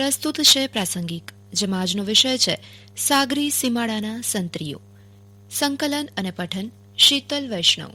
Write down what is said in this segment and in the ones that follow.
પ્રસ્તુત છે પ્રાસંગિક, જેમાં આજનો વિષય છે સાગરી સીમાડાના સંત્રીઓ. સંકલન અને પઠન, શીતલ વૈષ્ણવ.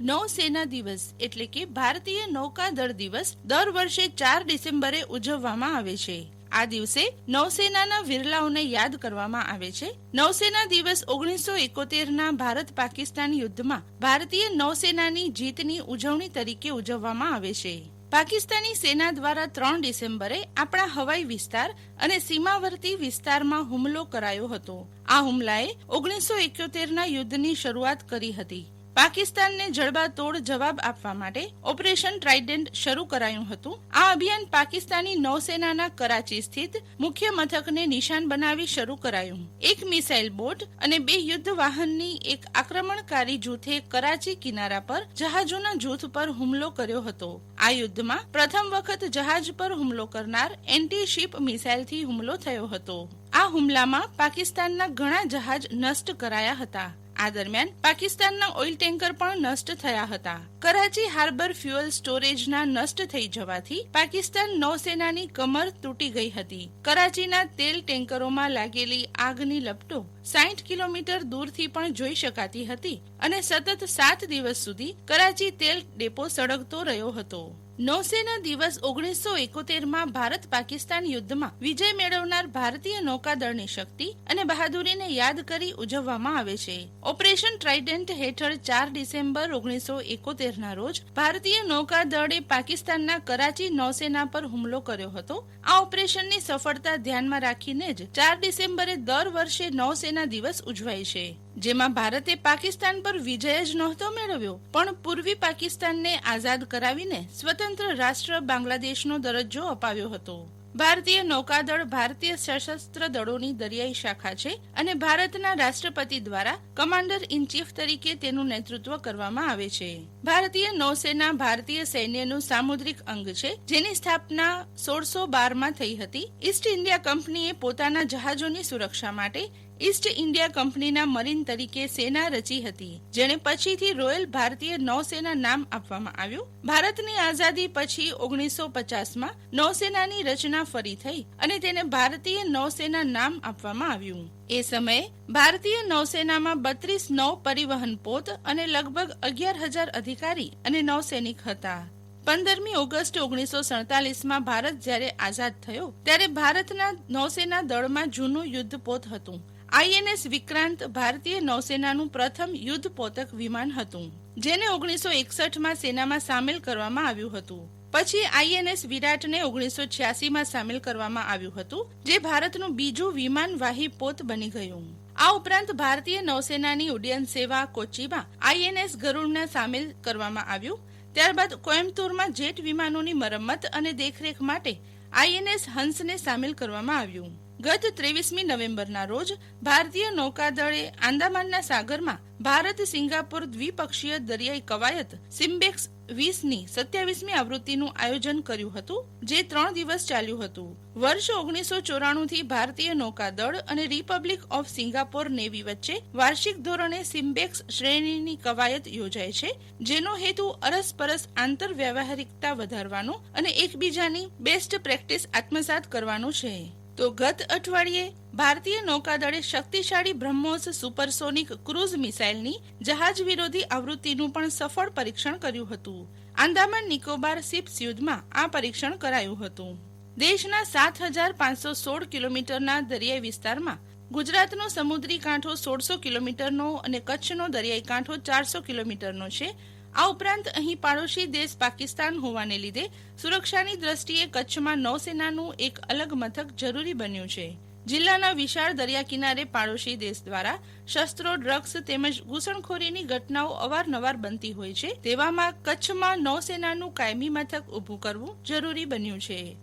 નૌસેના દિવસ એટલે કે ભારતીય નૌકાદળ દિવસ દર વર્ષે ચાર ડિસેમ્બરે ઉજવવામાં આવે છે. આ દિવસે નૌસેનાના વિરલાઓને યાદ કરવામાં આવે છે. નૌસેના દિવસ ઓગણીસો એકોતેરના ભારત પાકિસ્તાન યુદ્ધમાં ભારતીય નૌસેનાની જીતની ઉજવણી તરીકે ઉજવવામાં આવે છે. પાકિસ્તાની સેના દ્વારા ત્રણ ડિસેમ્બરે આપણા હવાઈ વિસ્તાર અને સીમાવર્તી વિસ્તારમાં હુમલો કરાયો હતો. આ હુમલાએ ઓગણીસો એક્યોતેરના યુદ્ધની શરૂઆત કરી હતી. પાકિસ્તાનને જડબાતોડ જવાબ આપવા માટે ઓપરેશન ટ્રાઇડેન્ટ શરૂ કરાયું હતું. આ અભિયાન પાકિસ્તાની નૌસેનાના કરાચી સ્થિત મુખ્ય મથકને નિશાન બનાવી શરૂ કરાયું. એક મિસાઇલ બોટ અને બે યુદ્ધ વાહનની એક આક્રમણકારી જૂથે કરાચી કિનારા પર જહાજોના જૂથ પર હુમલો કર્યો હતો. આ યુદ્ધમાં પ્રથમ વખત જહાજ પર હુમલો કરનાર એન્ટી શિપ મિસાઇલથી હુમલો થયો હતો. આ હુમલામાં પાકિસ્તાનના ઘણા જહાજ નષ્ટ કરાયા હતા. આ દરમિયાન પાકિસ્તાનના ઓઇલ ટેન્કર પણ નષ્ટ થયા હતા. કરાચી હાર્બર ફ્યુઅલ સ્ટોરેજના નષ્ટ થઈ જવાથી પાકિસ્તાન નૌસેનાની કમર તૂટી ગઈ હતી. કરાચીના તેલ ટેન્કરોમાં લાગેલી આગની લપટો સાઠ કિલોમીટર દૂરથી પણ જોઈ શકાતી હતી અને સતત સાત દિવસ સુધી કરાચી તેલ ડેપો સળગતો રહ્યો હતો. નૌસેના દિવસ ઓગણીસો એકોતેરમાં ભારત પાકિસ્તાન યુદ્ધમાં વિજય મેળવનાર ભારતીય નૌકાદળની શક્તિ અને બહાદુરીને યાદ કરી ઉજવવામાં આવે છે. ઓપરેશન ટ્રાઇડન્ટ હેઠળ ચાર ડિસેમ્બર ઓગણીસો એકોતેરના રોજ ભારતીય નૌકાદળે પાકિસ્તાનના કરાચી નૌસેના પર હુમલો કર્યો હતો. આ ઓપરેશનની સફળતા ધ્યાનમાં રાખીને જ ચાર ડિસેમ્બરે દર વર્ષે નૌસેના દિવસ ઉજવાય છે. જેમાં ભારતે પાકિસ્તાન પર વિજય જ નહોતો મેળવ્યો, પણ પૂર્વી પાકિસ્તાનને આઝાદ કરાવીને સ્વતંત્ર રાષ્ટ્ર બાંગ્લાદેશનો દરજ્જો અપાવ્યો હતો. ભારતીય નૌકાદળ ભારતીય સશસ્ત્ર દળોની દરિયાઈ શાખા છે અને ભારતના રાષ્ટ્રપતિ દ્વારા કમાન્ડર ઇન ચીફ તરીકે તેનું નેતૃત્વ કરવામાં આવે છે. ભારતીય નૌસેના ભારતીય સૈન્યનું સામુદ્રિક અંગ છે, જેની સ્થાપના સોળસો બારમાં થઈ હતી. ઈસ્ટ ઇન્ડિયા કંપનીએ પોતાના જહાજોની સુરક્ષા માટે ઈસ્ટ ઇન્ડિયા કંપનીના મરીન તરીકે સેના રચી હતી જેને પછીથી રોયલ ભારતીય નૌસેના નામ આપવામાં આવ્યું. ભારતની આઝાદી પછી ઓગણીસો પચાસમાં નૌસેનાની રચના ફરી થઈ અને તેને ભારતીય નૌસેના નામ આપવામાં આવ્યું. એ સમયે ભારતીય નૌસેનામાં બત્રીસ નૌ પરિવહન પોત અને લગભગ અગિયાર હજાર અધિકારી અને નૌસૈનિક હતા. પંદરમી ઓગસ્ટ ઓગણીસો સડતાલીસમાં ભારત જ્યારે આઝાદ થયો, ત્યારે ભારતના નૌસેના દળમાં જૂનું યુદ્ધ પોત હતું. આઈએનએસ વિક્રાંત ભારતીય નૌસેનાનું પ્રથમ યુદ્ધ પોતક વિમાન હતું, જેને ઓગણીસો એકસઠમાં સેનામાં સામેલ કરવામાં આવ્યું હતું. પછી આઈએનએસ વિરાટને ઓગણીસો છ્યાસીમાં સામેલ કરવામાં આવ્યું હતું, જે ભારતનું બીજું વિમાનવાહી પોત બની ગયું. આ ઉપરાંત ભારતીય નૌસેનાની ઉડ્ડયન સેવા કોચીમાં આઈએનએસ ગરુડને સામેલ કરવામાં આવ્યું. ત્યારબાદ કોઇમ્બતુરમાં જેટ વિમાનોની મરમ્મત અને દેખરેખ માટે આઈએનએસ હંસને સામેલ કરવામાં આવ્યું. ગત ત્રેવીસમી નવેમ્બરના રોજ ભારતીય નૌકાદળે આંદામાનના સાગરમાં ભારત સિંગાપુર દ્વિપક્ષીય દરિયાઈ કવાયત સિમ્બેક્સ વીસની સત્યાવીસમી આવૃત્તિનું આયોજન કર્યું હતું, જે ત્રણ દિવસ ચાલ્યું હતું. વર્ષ ઓગણીસો ચોરાણુંથી ભારતીય નૌકાદળ અને રિપબ્લિક ઓફ સિંગાપોર નેવી વચ્ચે વાર્ષિક ધોરણે સિમ્બેક્સ શ્રેણીની કવાયત યોજાય છે, જેનો હેતુ અરસપરસ આંતર વ્યવહારિકતા વધારવાનો અને એકબીજાની બેસ્ટ પ્રેક્ટિસ આત્મસાત કરવાનો છે. તો ગત અઠવાડિયે ભારતીય નૌકાદળે શક્તિશાળી બ્રહ્મોસ સુપરસોનિક ક્રૂઝ મિસાઇલની જહાજ વિરોધી આવૃત્તિનું પણ સફળ પરીક્ષણ કર્યું હતું. આંદામાન નિકોબાર શિપ્સ યુદ્ધમાં આ પરીક્ષણ કરાયું હતું. દેશના સાત હજાર પાંચસો સોળ કિલોમીટરના દરિયાઈ વિસ્તારમાં ગુજરાતનો સમુદ્રી કાંઠો સોળસો કિલોમીટરનો અને કચ્છનો દરિયાઈ કાંઠો ચારસો કિલોમીટરનો છે. આ ઉપરાંત અહીં પાડોશી દેશ પાકિસ્તાન હોવાને લીધે સુરક્ષાની દ્રષ્ટિએ કચ્છમાં નૌસેનાનું એક અલગ મથક જરૂરી બન્યું છે. જિલ્લાના વિશાળ દરિયા કિનારે પાડોશી દેશ દ્વારા શસ્ત્રો, ડ્રગ્સ તેમજ ઘૂસણખોરીની ઘટનાઓ અવારનવાર બનતી હોય છે. તેવામાં કચ્છમાં નૌસેનાનું કાયમી મથક ઊભું કરવું જરૂરી બન્યું છે.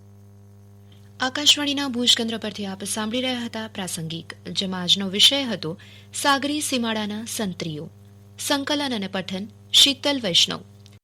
આકાશવાણીના ભુજ કેન્દ્ર પરથી આપ સાંભળી રહ્યા હતા પ્રાસંગિક, જેમાં આજનો વિષય હતો સાગરી સીમાડાના સંત્રીઓ. સંકલન અને પઠન શીતલ વૈષ્ણવ.